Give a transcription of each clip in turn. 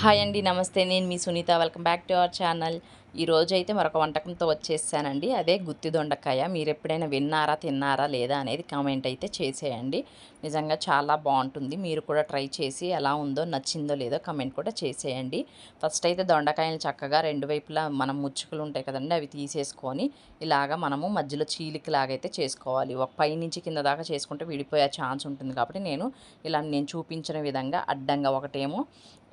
Hi అండి నమస్తే. నేను మీ Sunitha. Welcome back to our channel. ఈరోజు అయితే మరొక వంటకంతో వచ్చేసానండి. అదే గుత్తి దొండకాయ. మీరు ఎప్పుడైనా విన్నారా తిన్నారా లేదా అనేది కామెంట్ అయితే చేసేయండి. నిజంగా చాలా బాగుంటుంది. మీరు కూడా ట్రై చేసి ఎలా ఉందో నచ్చిందో లేదో కమెంట్ కూడా చేసేయండి. ఫస్ట్ అయితే దొండకాయలు చక్కగా రెండు వైపులా మనం ముచ్చుకులు ఉంటాయి కదండి అవి తీసేసుకొని ఇలాగా మనము మధ్యలో చీలికలాగా అయితే చేసుకోవాలి. ఒక పై నుంచి కింద దాకా చేసుకుంటే విడిపోయే ఛాన్స్ ఉంటుంది కాబట్టి నేను ఇలా నేను చూపించిన విధంగా అడ్డంగా ఒకటేమో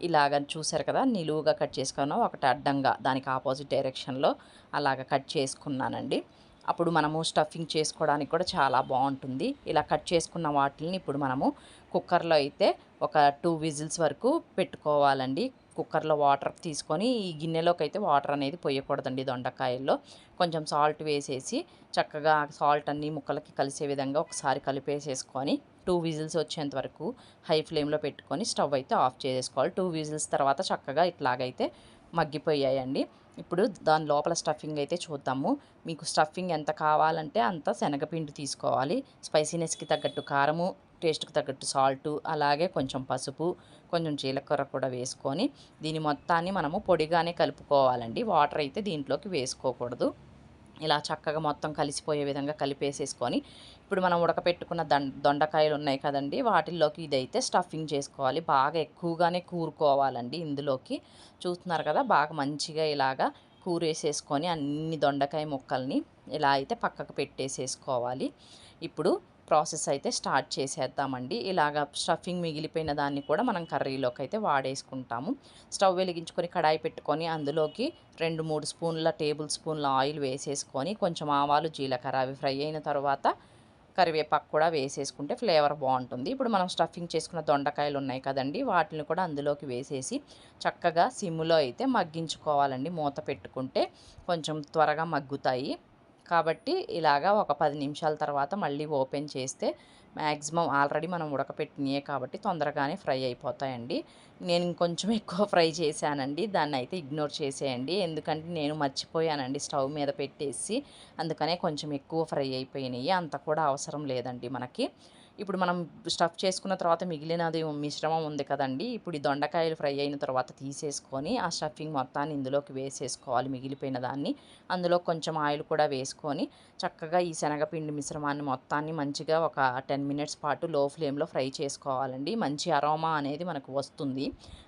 ఇలాగ చూసారు కదా నిలువుగా కట్ చేసుకున్నాం ఒకటి అడ్డంగా దానికి ఆపోజిట్ డైరెక్షన్లో అలాగ కట్ చేసుకున్నానండి. అప్పుడు మనము స్టఫింగ్ చేసుకోవడానికి కూడా చాలా బాగుంటుంది. ఇలా కట్ చేసుకున్న వాటిని ఇప్పుడు మనము కుక్కర్లో అయితే ఒక టూ విజిల్స్ వరకు పెట్టుకోవాలండి. కుక్కర్లో వాటర్ తీసుకొని ఈ గిన్నెలోకి అయితే వాటర్ అనేది పోయకూడదండి దొండకాయల్లో. కొంచెం సాల్ట్ వేసేసి చక్కగా సాల్ట్ అన్ని ముక్కలకి కలిసే విధంగా ఒకసారి కలిపేసేసుకొని టూ విజిల్స్ వచ్చేంత వరకు హై ఫ్లేమ్లో పెట్టుకొని స్టవ్ అయితే ఆఫ్ చేసుకోవాలి టూ విజిల్స్ తర్వాత చక్కగా ఇట్లాగైతే మగ్గిపోయాయండి. ఇప్పుడు దాని లోపల స్టఫింగ్ అయితే చూద్దాము. మీకు స్టఫింగ్ ఎంత కావాలంటే అంత శనగపిండి తీసుకోవాలి. స్పైసీనెస్కి తగ్గట్టు కారము టేస్ట్కి తగ్గట్టు సాల్టు అలాగే కొంచెం పసుపు కొంచెం జీలకర్ర కూడా వేసుకొని దీని మొత్తాన్ని మనము పొడిగానే కలుపుకోవాలండి. వాటర్ అయితే దీంట్లోకి వేసుకోకూడదు. ఇలా చక్కగా మొత్తం కలిసిపోయే విధంగా కలిపేసేసుకొని ఇప్పుడు మనం ఉడకపెట్టుకున్న దండ దొండకాయలు ఉన్నాయి కదండి వాటిల్లోకి ఇదైతే స్టఫింగ్ చేసుకోవాలి. బాగా ఎక్కువగానే కూరుకోవాలండి ఇందులోకి. చూస్తున్నారు కదా బాగా మంచిగా ఇలాగా కూరేసేసుకొని అన్ని దొండకాయ ముక్కల్ని ఇలా అయితే పక్కకు పెట్టేసేసుకోవాలి. ఇప్పుడు ప్రాసెస్ అయితే స్టార్ట్ చేసేద్దామండి. ఇలాగ స్టఫింగ్ మిగిలిపోయిన దాన్ని కూడా మనం కర్రీలోకి అయితే వాడేసుకుంటాము. స్టవ్ వెలిగించుకొని కడాయి పెట్టుకొని అందులోకి రెండు మూడు స్పూన్ల టేబుల్ స్పూన్ల ఆయిల్ వేసేసుకొని కొంచెం ఆవాలు జీలకర్ర అవి ఫ్రై అయిన తర్వాత కరివేపాకు కూడా వేసేసుకుంటే ఫ్లేవర్ బాగుంటుంది. ఇప్పుడు మనం స్టఫింగ్ చేసుకున్న దొండకాయలు ఉన్నాయి కదండి వాటిని కూడా అందులోకి వేసేసి చక్కగా సిమ్లో అయితే మగ్గించుకోవాలండి. మూత పెట్టుకుంటే కొంచెం త్వరగా మగ్గుతాయి. కాబట్టి ఇలాగా ఒక పది నిమిషాల తర్వాత మళ్ళీ ఓపెన్ చేస్తే మ్యాక్సిమం ఆల్రెడీ మనం ఉడకపెట్టినాయే కాబట్టి తొందరగానే ఫ్రై అయిపోతాయండి. నేను ఇంకొంచెం ఎక్కువ ఫ్రై చేశానండి. దాన్ని అయితే ఇగ్నోర్ చేసేయండి. ఎందుకంటే నేను మర్చిపోయానండి స్టవ్ మీద పెట్టేసి. అందుకనే కొంచెం ఎక్కువ ఫ్రై అయిపోయినాయి. అంత కూడా అవసరం లేదండి మనకి. ఇప్పుడు మనం స్టఫ్ చేసుకున్న తర్వాత మిగిలినది మిశ్రమం ఉంది కదండి. ఇప్పుడు ఈ దొండకాయలు ఫ్రై అయిన తర్వాత తీసేసుకొని ఆ స్టఫింగ్ మొత్తాన్ని ఇందులోకి వేసేసుకోవాలి మిగిలిపోయిన దాన్ని. అందులో కొంచెం ఆయిల్ కూడా వేసుకొని చక్కగా ఈ శనగపిండి మిశ్రమాన్ని మొత్తాన్ని మంచిగా ఒక టెన్ మినిట్స్ పాటు లో ఫ్లేమ్లో ఫ్రై చేసుకోవాలండి. మంచి అరోమా అనేది మనకు వస్తుంది.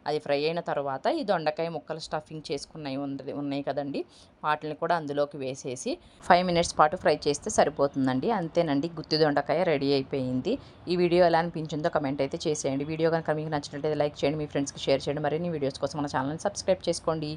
అది ఫ్రై అయిన తర్వాత ఈ దొండకాయ ముక్కలు స్టఫింగ్ చేసుకున్నవి ఉంది ఉన్నాయి కదండి. వాటిని కూడా అందులోకి వేసేసి ఫైవ్ మినిట్స్ పాటు ఫ్రై చేస్తే సరిపోతుందండి. అంతేనండి. గుత్తి దొండకాయ రెడీ అయిపోయింది. ఈ వీడియో ఎలా అనిపించిందో కమెంట్ అయితే చేసేయండి. వీడియో కనుక మీకు నచ్చినట్లయితే లైక్ చేయండి మీ ఫ్రెండ్స్కి షేర్ చేయండి. మరిన్ని వీడియోస్ కోసం మన ఛానల్ని సబ్స్క్రైబ్ చేసుకోండి.